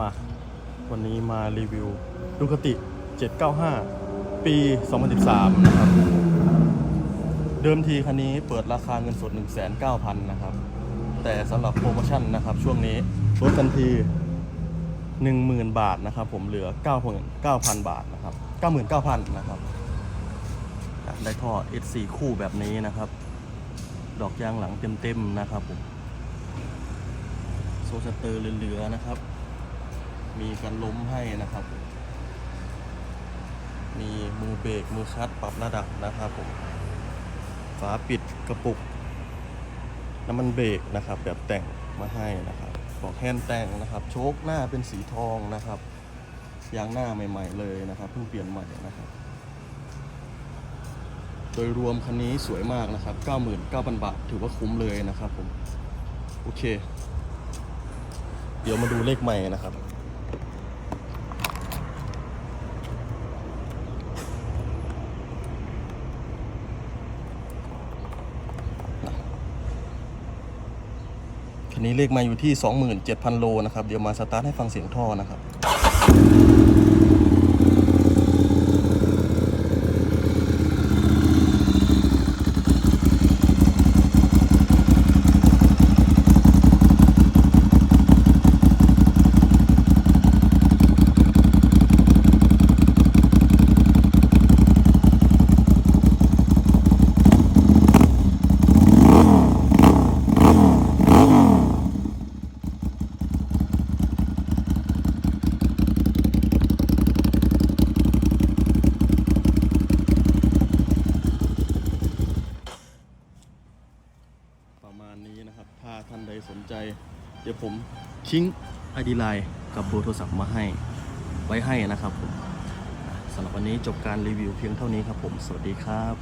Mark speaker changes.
Speaker 1: มา วันนี้มารีวิวดูคติ 795 ปี 2013 นะครับ เดิมทีคันนี้เปิดราคาเงินสด 1,900 0 นะครับ แต่สำหรับโปรโมชั่นนะครับช่วงนี้ลดทันที 10,000 บาทนะครับ ผมเหลือ9,000 บาทนะครับ 99,000 นะครับได้ท่อ S4 คู่แบบนี้นะครับ ดอกยางหลังเต็มๆนะครับผมโซสเตอร์เหลือๆนะครับ มีกันล้มให้นะครับ มีมือเบรกมือคัตปรับระดับนะครับผมฝาปิดกระปุก น้ำมันเบรกนะครับ แบบแต่งมาให้นะครับบอกแฮนด์แต่งนะครับ โชคหน้าเป็นสีทองนะครับยางหน้าใหม่ ๆ เลยนะครับเพิ่งเปลี่ยนใหม่นะครับ โดยรวมคันนี้สวยมากนะครับ 99,000 บาท ถือว่าคุ้มเลยนะครับผม โอเค เดี๋ยวมาดูเลขใหม่นะครับ นี้เลขมาอยู่ที่ 27,000 โลนะครับ เดี๋ยวมาสตาร์ทให้ฟังเสียงท่อนะครับ ณนี้นะครับ ถ้าท่านใดสนใจ เดี๋ยวผมทิ้ง ID Line กับเบอร์โทรศัพท์มาให้ไว้ให้นะครับผมสำหรับวันนี้จบการรีวิวเพียงเท่านี้ครับผม สวัสดีครับ